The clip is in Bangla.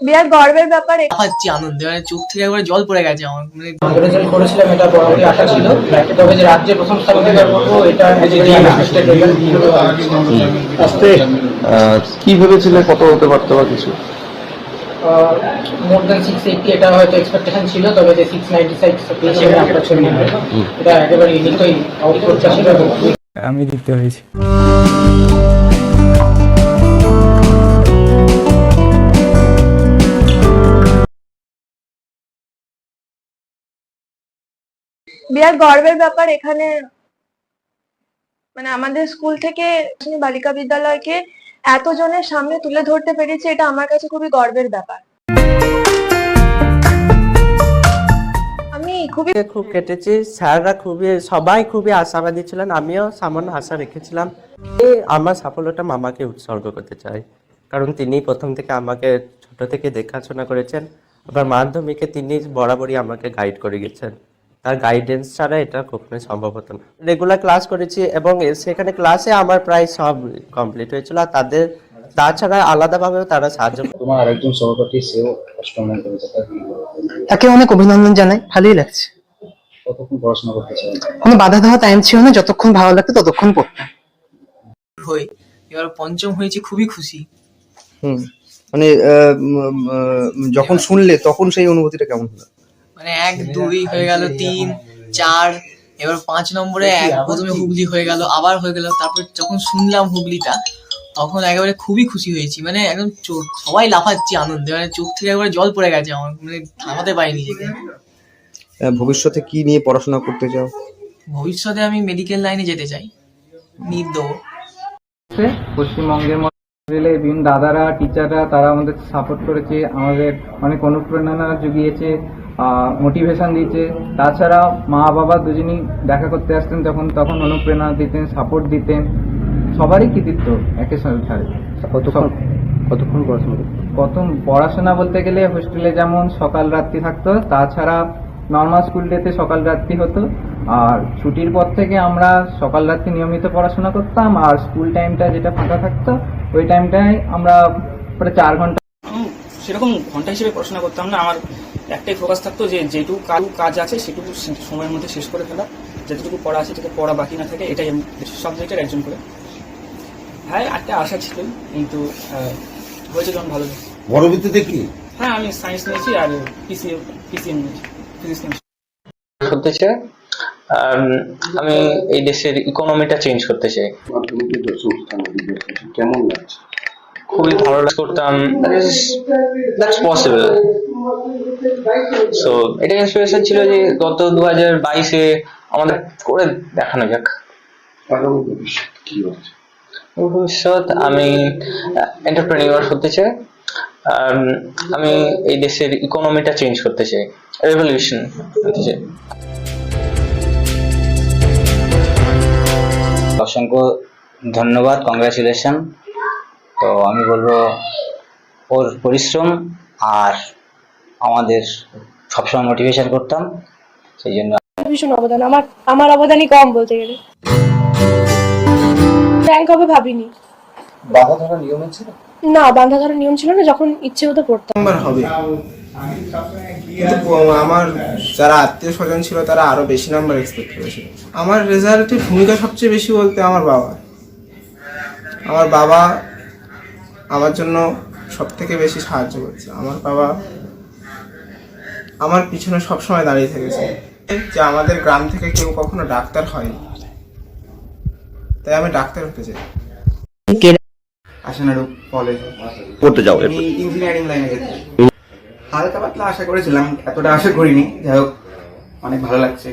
বিরাট গর্বের ব্যাপার পাচ্ছি আনন্দে মানে চোখ থেকে একবার জল পড়ে গেছে আমার মানে ভালো করেছিলাম এটা বরাবরই আশা ছিল। তবে যে রাজ্যে প্রথম স্থান অধিকার করব এটা কি ভেবেছিলে কত হতে পারতো বা কিছু? মোর দ্যান সিক্স এইটটি এটা হয়তো এক্সপেকটেশন ছিল তবে যে সিক্স নাইনটি সিক্স এটা একেবারে ইউনিকই অপ্রত্যাশিত আমি দ্বিতীয় হয়েছি। বিরাট গর্বের ব্যাপার এখানে। মানে আমাদের স্কুল থেকে বালিকা বিদ্যালয়কে এতজনের সামনে তুলে ধরতে পেরেছি, এটা আমার কাছে খুবই গর্বের ব্যাপার। আমি খুবই খুব কেটেছি, স্যাররা খুবই, সবাই খুবই আশাবাদী ছিলেন, আমিও সামান্য আশা রেখেছিলাম আমার সাফল্যটা মামাকে উৎসর্গ করতে চাই। কারণ তিনি প্রথম থেকে আমাকে ছোট থেকে দেখাশোনা করেছেন, আবার মাধ্যমিকে তিনি বরাবরই আমাকে গাইড করে গেছেন। তার গাইডেন্স ছাড়া এটা কখনোই সম্ভব হতো না। রেগুলার ক্লাস করেছি এবং সেখানে ক্লাসে আমার প্রায় সব কমপ্লিট হয়েছিল আর তাদের তাছাড়া আলাদাভাবেও তারা সাহায্য তোমার আরেকজন সহপাঠী সেও অষ্টম র্যাঙ্ক করেছে? তাকে অনেক অভিনন্দন জানাই ভালোই লাগছে। কতক্ষণ পড়াশোনা করতে চাই কোনো বাধা দেওয়া টাইম ছিল না যতক্ষণ ভালো লাগতো ততক্ষণ পড়তাম। হই এবার পঞ্চম হয়েছে খুবই খুশি। হুম মানে আহ, যখন শুনলে তখন সেই অনুভূতিটা কেমন হলো? মানে এক দুই হয়ে গেল তিন চার এবার পাঁচ নম্বরে এক প্রথমে হুগলি হয়ে গেল আবার হয়ে গেল তারপর যখন শুনলাম হুগলিটা তখন একেবারে খুবই খুশি হয়েছি মানে একদম চোখ সবাই লাফাচ্ছি আনন্দে মানে চোখ থেকে একবারে জল পড়ে গেছে আমার মানে থামাতে পারি নিজেকে আহ, ভবিষ্যতে কি নিয়ে পড়াশোনা করতে চাও? ভবিষ্যতে আমি মেডিকেল লাইনে যেতে চাই নিট দেবো। পশ্চিমবঙ্গের মধ্যে বিভিন্ন দাদারা টিচাররা তারা আমাদের সাপোর্ট করেছে আমাদের অনেক অনুপ্রেরণা জুগিয়েছে মোটিভেশন দিয়েছে। তাছাড়া মা বাবা দুজনই দেখা করতে আসতেন তখন তখন অনুপ্রেরণা দিতেন সাপোর্ট দিতেন। সবারই কৃতিত্ব একে সাথে। কতক্ষণ কতক্ষণ পড়াশোনা প্রথম পড়াশোনা বলতে গেলে হোস্টেলে যেমন সকাল রাত্রি থাকতো তাছাড়া নর্মাল স্কুল ডেতে সকাল রাত্রি হতো। আর ছুটির পর থেকে আমরা সকাল রাত্রি নিয়মিত পড়াশোনা করতাম আর স্কুল টাইমটা যেটা ফাঁকা থাকতো ওই টাইমটায় আমরা প্রায় চার ঘণ্টা সেরকম ঘণ্টা হিসেবে পড়াশোনা করতাম না। আমার একটাই ফোকাস থাকতো যে যেটুকু কাজ কাজ আছে সেটুকু সময়ের মধ্যে শেষ করে ফেলা। যতটুকু পড়া আছে যাতে পড়া বাকি না থাকে এটাই আমি সাবজেক্টের একজন করে। হ্যাঁ একটা আশা ছিল কিন্তু আহ, হয়েছে যখন ভালো। পরবর্তীতে কি? হ্যাঁ আমি সায়েন্স নিয়েছি আর পিসি পিসিএম নিয়েছি ফিজিক্স নিয়েছি। করতে চাই? আর আমি এই দেশের ইকোনমিটা চেঞ্জ করতে চাই। কেমন লাগছে? খুবই ভালো করতাম দ্যাটস পসিবল সো এটা ইন্সপিরেশন ছিল যে গত দু হাজার বাইশে আমাদের করে দেখানো যাক। ভবিষ্যৎ, আমি এন্টারপ্রেনিউর হতে চাই। আমি এই দেশের ইকোনমিটা চেঞ্জ করতে চাই। রেভলিউশন হতে চাই। অসংখ্য ধন্যবাদ কংগ্রাচুলেশন তো আমি বলব ওর পরিশ্রম আর আমাদের সবসময় মোটিভেশন করতাম সেই জন্য ভীষণ অবদান আমার আমার অবদানই কম বলতে গেলে। র্যাঙ্ক হবে ভাবিনি। বাধা ধরা নিয়মে ছিল? না বান্ধা ধরার নিয়ম ছিল না যখন ইচ্ছে হতো পড়তাম। নাম্বার হবে। কিন্তু আমার যারা আত্মীয় স্বজন ছিল তারা আরও বেশি নাম্বার এক্সপেক্ট করেছিল। আমার রেজাল্টে ভূমিকা সবচেয়ে বেশি বলতে আমার বাবা। আমার বাবা আমার জন্য সব থেকে বেশি সাহায্য করছে। আমার বাবা আমার পিছনে সবসময় দাঁড়িয়ে থেকেছে। যে আমাদের গ্রাম থেকে কেউ কখনো ডাক্তার হয়নি। তাই আমি ডাক্তার হতে চাই। আশানাড়ু কলেজে। করতে যাও আমি ইঞ্জিনিয়ারিং লাইনে যেতে হালকা পাতলা আশা করেছিলাম এতটা আশা করিনি। যাই হোক অনেক ভালো লাগছে।